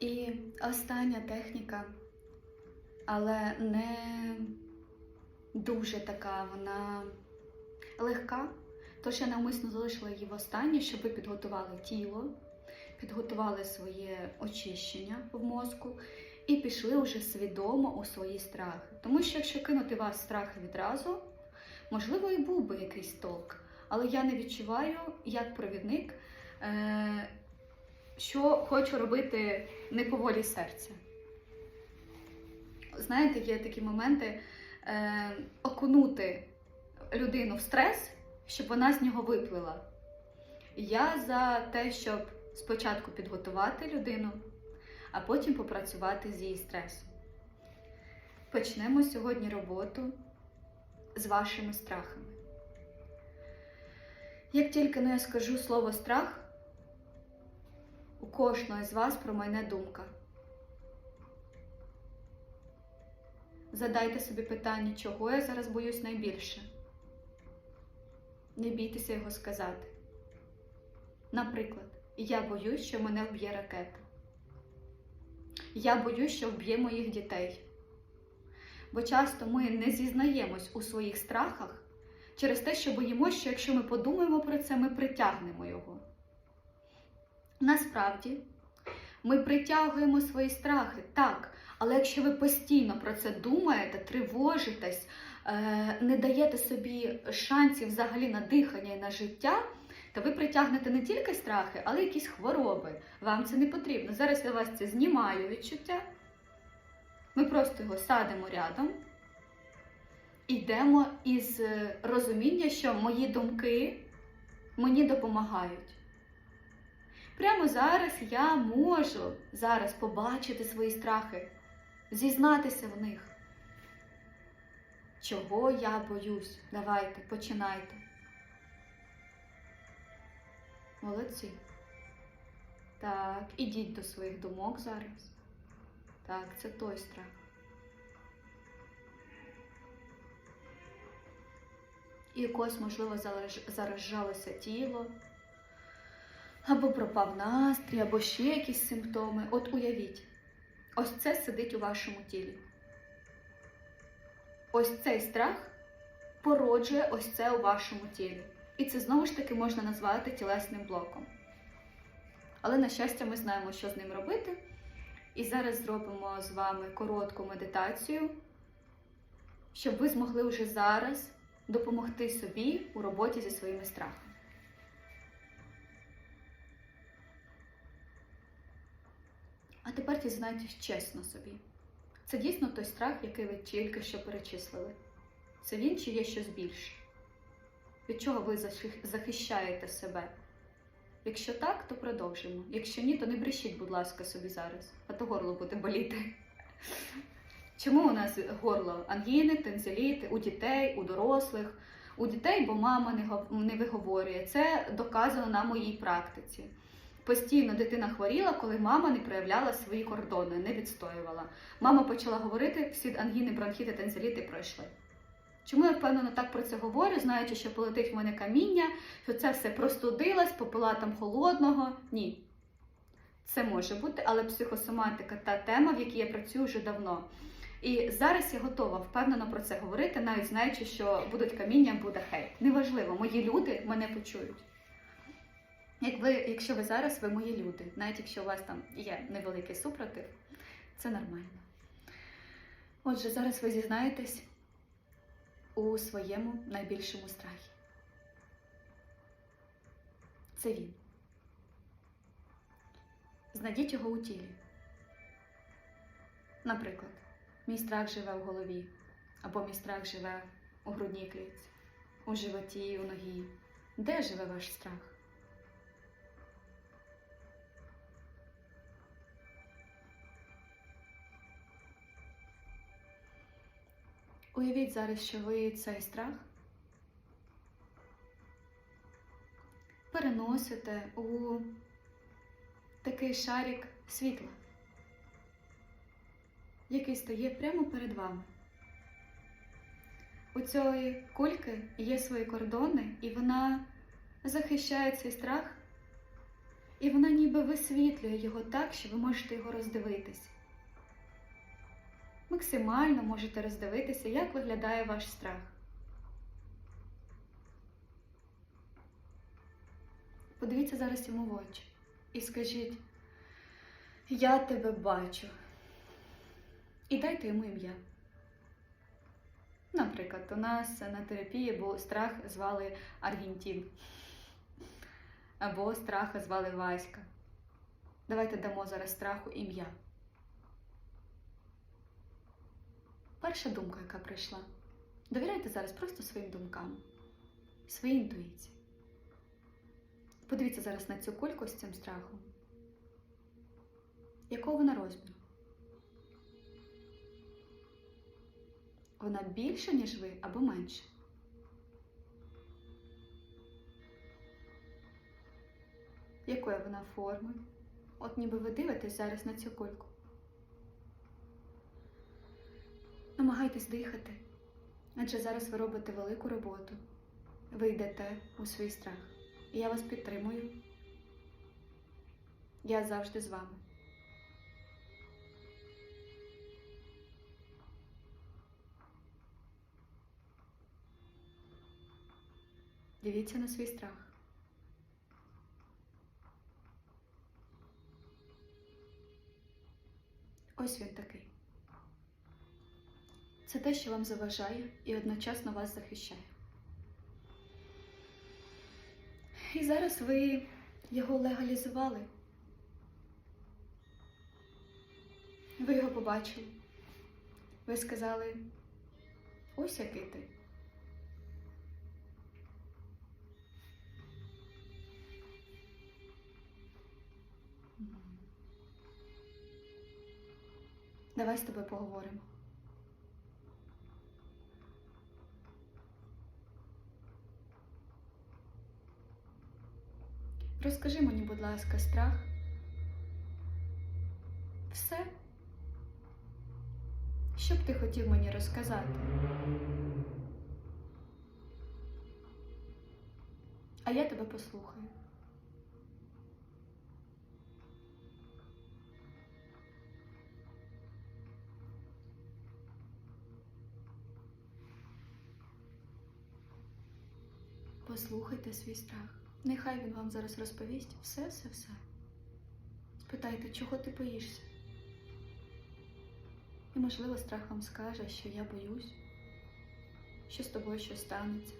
І остання техніка, але не дуже така, вона легка. Тож я навмисно залишила її в останнє, щоб ви підготували тіло, підготували своє очищення в мозку і пішли вже свідомо у свої страхи. Тому що якщо кинути вас страхи відразу, можливо, і був би якийсь толк. Але я не відчуваю, як провідник, е, що хочу робити не по волі серця. Знаєте, є такі моменти е, окунути людину в стрес, щоб вона з нього виплила. Я за те, щоб спочатку підготувати людину, а потім попрацювати з її стресом. Почнемо сьогодні роботу з вашими страхами. Як тільки не я скажу слово страх, у кожного з вас про мене думка. Задайте собі питання, чого я зараз боюсь найбільше. Не бійтеся його сказати. Наприклад, я боюсь, що мене вб'є ракета. Я боюсь, що вб'є моїх дітей. Бо часто ми не зізнаємось у своїх страхах через те, що боїмося, що якщо ми подумаємо про це, ми притягнемо його. Насправді, ми притягуємо свої страхи, так, але якщо ви постійно про це думаєте, тривожитесь, е, не даєте собі шансів взагалі на дихання і на життя, то ви притягнете не тільки страхи, але й якісь хвороби. Вам це не потрібно. Зараз я вас це знімаю відчуття. Ми просто його садимо рядом. Йдемо із е, розуміння, що мої думки мені допомагають. Прямо зараз я можу зараз побачити свої страхи, зізнатися в них. Чого я боюсь? Давайте, починайте. Молодці. Так, ідіть до своїх думок зараз. Так, це той страх. І у когось, можливо, заражалося тіло, або пропав настрій, або ще якісь симптоми. От уявіть, ось це сидить у вашому тілі. Ось цей страх породжує ось це у вашому тілі. І це знову ж таки можна назвати тілесним блоком. Але, на щастя, ми знаємо, що з ним робити. І зараз зробимо з вами коротку медитацію, щоб ви змогли вже зараз допомогти собі у роботі зі своїми страхами. А тепер чесно собі. Це дійсно той страх, який ви тільки що перечислили. Це він чи є щось більше? Від чого ви захищаєте себе? Якщо так, то продовжимо. Якщо ні, то не брешіть, будь ласка, собі зараз, а то горло буде боліти. Чому у нас горло? Ангіни, тензиліти у дітей, у дорослих. У дітей, бо мама не виговорює. Це доказано на моїй практиці. Постійно дитина хворіла, коли мама не проявляла свої кордони, не відстоювала. Мама почала говорити, всі ангіни, бронхіти, тензиліти пройшли. Чому я впевнено так про це говорю, знаючи, що полетить в мене каміння, що це все простудилась, попила там холодного? Ні. Це може бути, але психосоматика та тема, в якій я працюю вже давно. І зараз я готова впевнено про це говорити, навіть знаючи, що будуть каміння, буде хейт. Неважливо, мої люди мене почують. Як ви, якщо ви зараз, ви мої люди, навіть якщо у вас там є невеликий супротив, це нормально. Отже, зараз ви зізнаєтесь у своєму найбільшому страхі. Це він. Знайдіть його у тілі. Наприклад, мій страх живе в голові, або мій страх живе у грудній клітці, у животі, у ногі. Де живе ваш страх? Уявіть зараз, що ви цей страх переносите у такий шарик світла, який стає прямо перед вами. У цієї кульки є свої кордони, і вона захищає цей страх І вона ніби висвітлює його так, що ви можете його роздивитись. Максимально можете роздивитися, як виглядає ваш страх. Подивіться зараз йому в очі і скажіть: Я тебе бачу. І дайте йому ім'я. Наприклад, у нас на терапії був страх звали Аргентін. Або страха звали Васька. Давайте дамо зараз страху ім'я. Перша думка, яка прийшла. Довіряйте зараз просто своїм думкам, своїй інтуїції. Подивіться зараз на цю кульку з цим страхом. Якого вона розміру? Вона більша, ніж ви, або менше? Якої вона форми? От ніби ви дивитесь зараз на цю кульку. Намагайтесь дихати, адже зараз ви робите велику роботу. Ви йдете у свій страх. І я вас підтримую. Я завжди з вами. Дивіться на свій страх. Ось він такий. Це те, що вам заважає і одночасно вас захищає. І зараз ви його легалізували. Ви його побачили. Ви сказали, ось який ти. Давай з тобою поговоримо. Розкажи мені, будь ласка, страх. Все. Що б ти хотів мені розказати? А я тебе послухаю. Послухайте свій страх. Нехай він вам зараз розповість все-все-все. Спитайте, чого ти боїшся? І, можливо, страх вам скаже, що я боюсь, що з тобою щось станеться.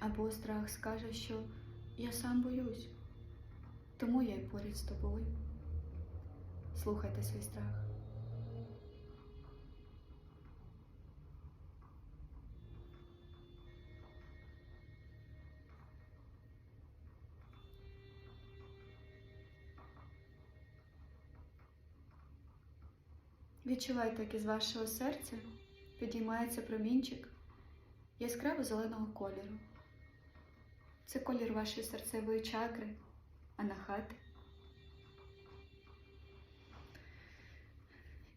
Або страх скаже, що я сам боюсь, тому я й поряд з тобою. Слухайте свій страх. Відчувайте, як із вашого серця підіймається промінчик яскраво зеленого кольору. Це колір вашої серцевої чакри, анахати.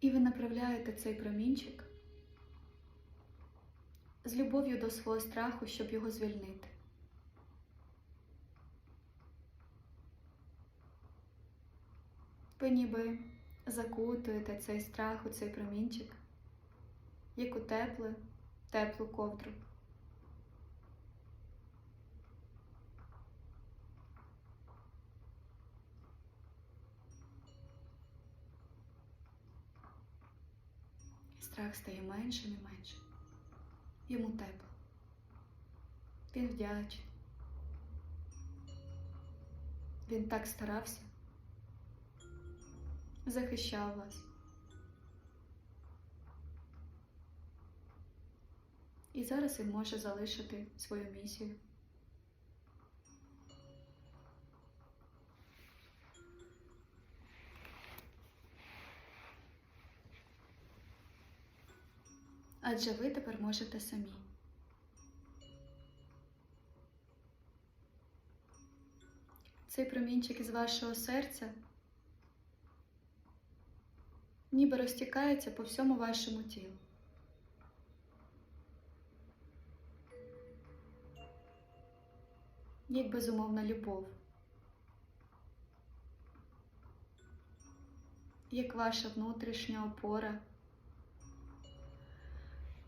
І ви направляєте цей промінчик з любов'ю до свого страху, щоб його звільнити. Ви ніби закутуєте цей страх у цей промінчик, як у теплу, теплу ковдру. Страх стає менше і менше. Йому тепло. Він вдячний. Він так старався захищав вас. І зараз він може залишити свою місію. Адже ви тепер можете самі. Цей промінчик із вашого серця ніби розтікається по всьому вашому тілу. як безумовна любов, як ваша внутрішня опора.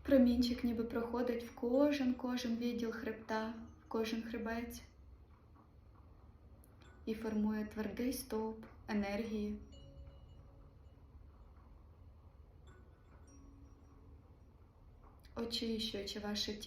Промінчик ніби проходить в кожен кожен відділ хребта, в кожен хребець і формує твердий стовп енергії. Очищуючи ваше тіло.